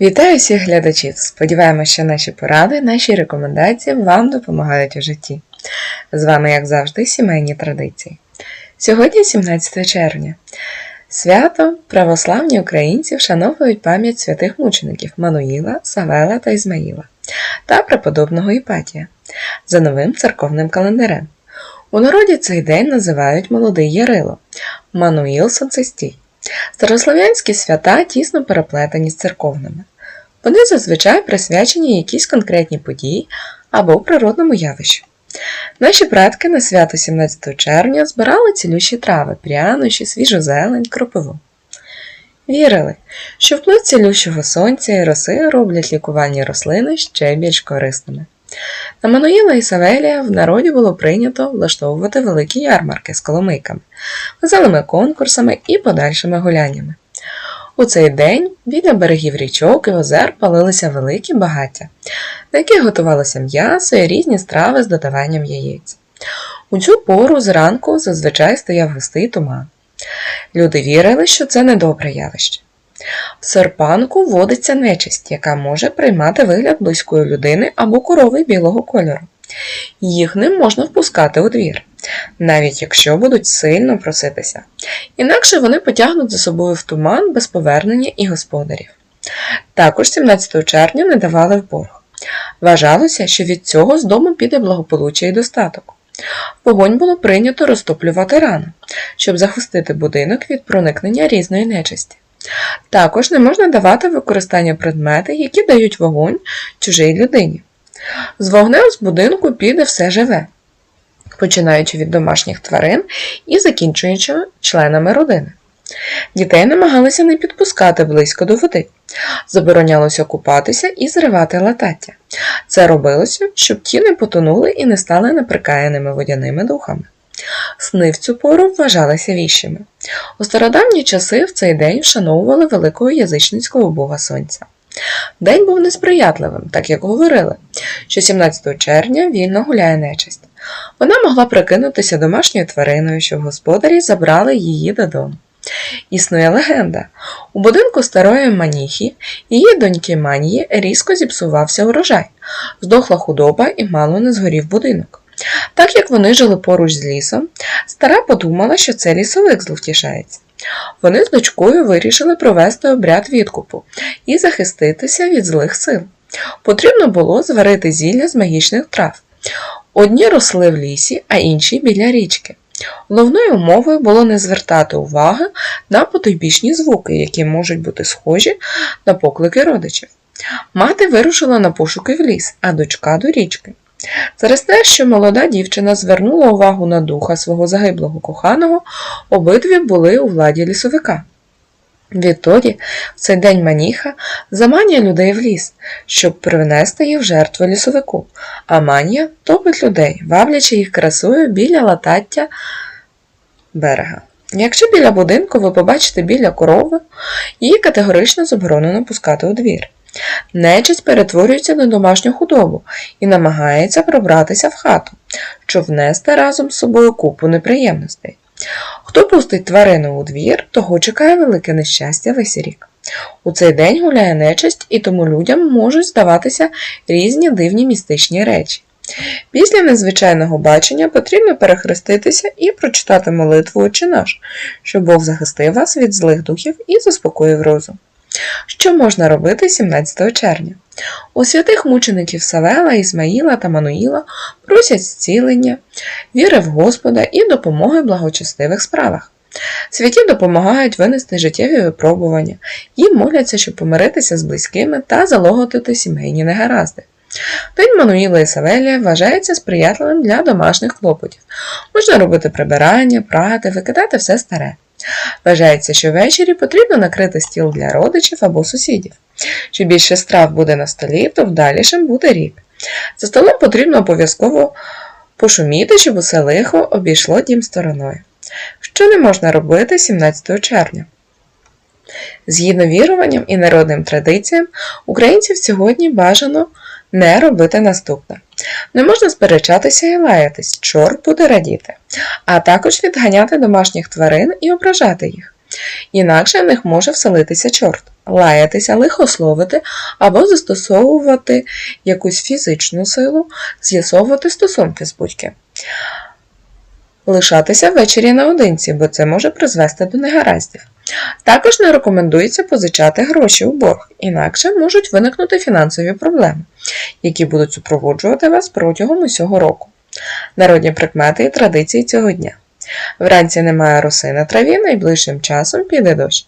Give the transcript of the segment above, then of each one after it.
Вітаю всіх глядачів! Сподіваємося, що наші поради, наші рекомендації вам допомагають у житті. З вами, як завжди, сімейні традиції. Сьогодні 17 червня. Свято православні українці вшановують пам'ять святих мучеників Мануїла, Савела та Ізмаїла та преподобного Іпатія за новим церковним календарем. У народі цей день називають Молодий Ярило, Мануїл Сонцестій. Старослов'янські свята тісно переплетені з церковними. Вони зазвичай присвячені якійсь конкретній події або природному явищу. Наші предки на свято 17 червня збирали цілющі трави, прянощі, свіжу зелень, кропиву. Вірили, що вплив цілющого сонця і роси роблять лікувальні рослини ще більш корисними. На Мануїла і Савелія в народі було прийнято влаштовувати великі ярмарки з коломийками, веселими конкурсами і подальшими гуляннями. У цей день біля берегів річок і озер палилися великі багаття, на яких готувалося м'ясо і різні страви з додаванням яєць. У цю пору зранку зазвичай стояв густий туман. Люди вірили, що це недобре явище. В серпанку водиться нечисть, яка може приймати вигляд близької людини або корови білого кольору. Їх не можна впускати у двір, навіть якщо будуть сильно проситися. Інакше вони потягнуть за собою в туман без повернення і господарів. Також 17 червня не давали в борг. Вважалося, що від цього з дому піде благополуччя і достаток. Вогонь було прийнято розтоплювати рано, щоб захистити будинок від проникнення різної нечисті. Також не можна давати використання предмети, які дають вогонь чужій людині. З вогнем з будинку піде все живе, починаючи від домашніх тварин і закінчуючи членами родини. Дітей намагалися не підпускати близько до води, заборонялося купатися і зривати латаття. Це робилося, щоб ті не потонули і не стали неприкаяними водяними духами. Сни в цю пору вважалися віщими. У стародавні часи в цей день вшановували великого язичницького бога сонця. День був несприятливим, так як говорили, що 17 червня вільно гуляє нечисть. Вона могла прикинутися домашньою твариною, щоб господарі забрали її додому. Існує легенда. У будинку старої маніхи, її доньки Манії різко зіпсувався урожай, здохла худоба і мало не згорів будинок. Так як вони жили поруч з лісом, стара подумала, що це лісовик зловтішається. Вони з дочкою вирішили провести обряд відкупу і захиститися від злих сил. Потрібно було зварити зілля з магічних трав. Одні росли в лісі, а інші біля річки. Головною умовою було не звертати уваги на потойбічні звуки, які можуть бути схожі на поклики родичів. Мати вирушила на пошуки в ліс, а дочка до річки. Через те, що молода дівчина звернула увагу на духа свого загиблого коханого, обидві були у владі лісовика. Відтоді, в цей день маніха заманює людей в ліс, щоб привнести їх в жертву лісовику, а манія топить людей, ваблячи їх красою біля латаття берега. Якщо біля будинку ви побачите біля корови, її категорично заборонено пускати у двір. Нечисть перетворюється на домашню худобу і намагається пробратися в хату, щоб внести разом з собою купу неприємностей. Хто пустить тварину у двір, того чекає велике нещастя весь рік. У цей день гуляє нечисть, і тому людям можуть здаватися різні дивні містичні речі. Після незвичайного бачення потрібно перехреститися і прочитати молитву «Отче наш, щоб Бог захистив вас від злих духів і заспокоїв розум. Що можна робити 17 червня? У святих мучеників Савела, Ісмаїла та Мануїла просять зцілення, віри в Господа і допомоги в благочестивих справах. Святі допомагають винести життєві випробування і моляться, щоб помиритися з близькими та залагодити сімейні негаразди. День Мануїла і Савелія вважається сприятливим для домашніх клопотів. Можна робити прибирання, прати, викидати все старе. Вважається, що ввечері потрібно накрити стіл для родичів або сусідів. Що більше страв буде на столі, то вдалішим буде рік. За столом потрібно обов'язково пошуміти, щоб усе лихо обійшло дім стороною. Що не можна робити 17 червня? Згідно віруванням і народним традиціям, українців сьогодні бажано не робити наступне. Не можна сперечатися і лаятись, чорт буде радіти, а також відганяти домашніх тварин і ображати їх. Інакше в них може вселитися чорт. лаятися, лихословити або застосовувати якусь фізичну силу, з'ясовувати стосунки з будь-ким. Лишатися ввечері наодинці, бо це може призвести до негараздів. Також не рекомендується позичати гроші у борг, інакше можуть виникнути фінансові проблеми, які будуть супроводжувати вас протягом усього року. Народні прикмети і традиції цього дня. Вранці немає роси на траві, найближчим часом піде дощ.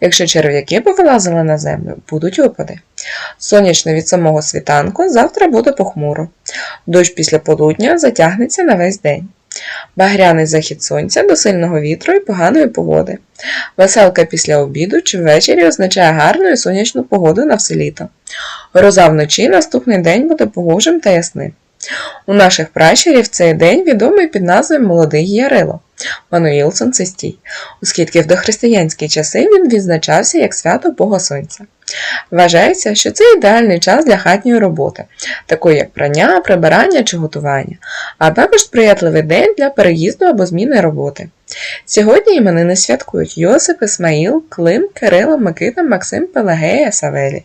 Якщо черв'яки повилазили на землю, будуть опади. Сонячно від самого світанку завтра буде похмуро. Дощ після полудня затягнеться на весь день. Багряний захід сонця до сильного вітру і поганої погоди. Веселка після обіду чи ввечері означає гарну і сонячну погоду на все літо. Гроза вночі наступний день буде погожим та ясним. У наших пращурів цей день відомий під назвою Молодий Ярило Мануїл Сонцестій, оскільки в дохристиянські часи він відзначався як свято Бога Сонця. Вважається, що це ідеальний час для хатньої роботи, такої як прання, прибирання чи готування, а також сприятливий день для переїзду або зміни роботи. Сьогодні іменини святкують Йосип, Ісмаїл, Клим, Кирило, Микита, Максим, Пелагея, Савелій.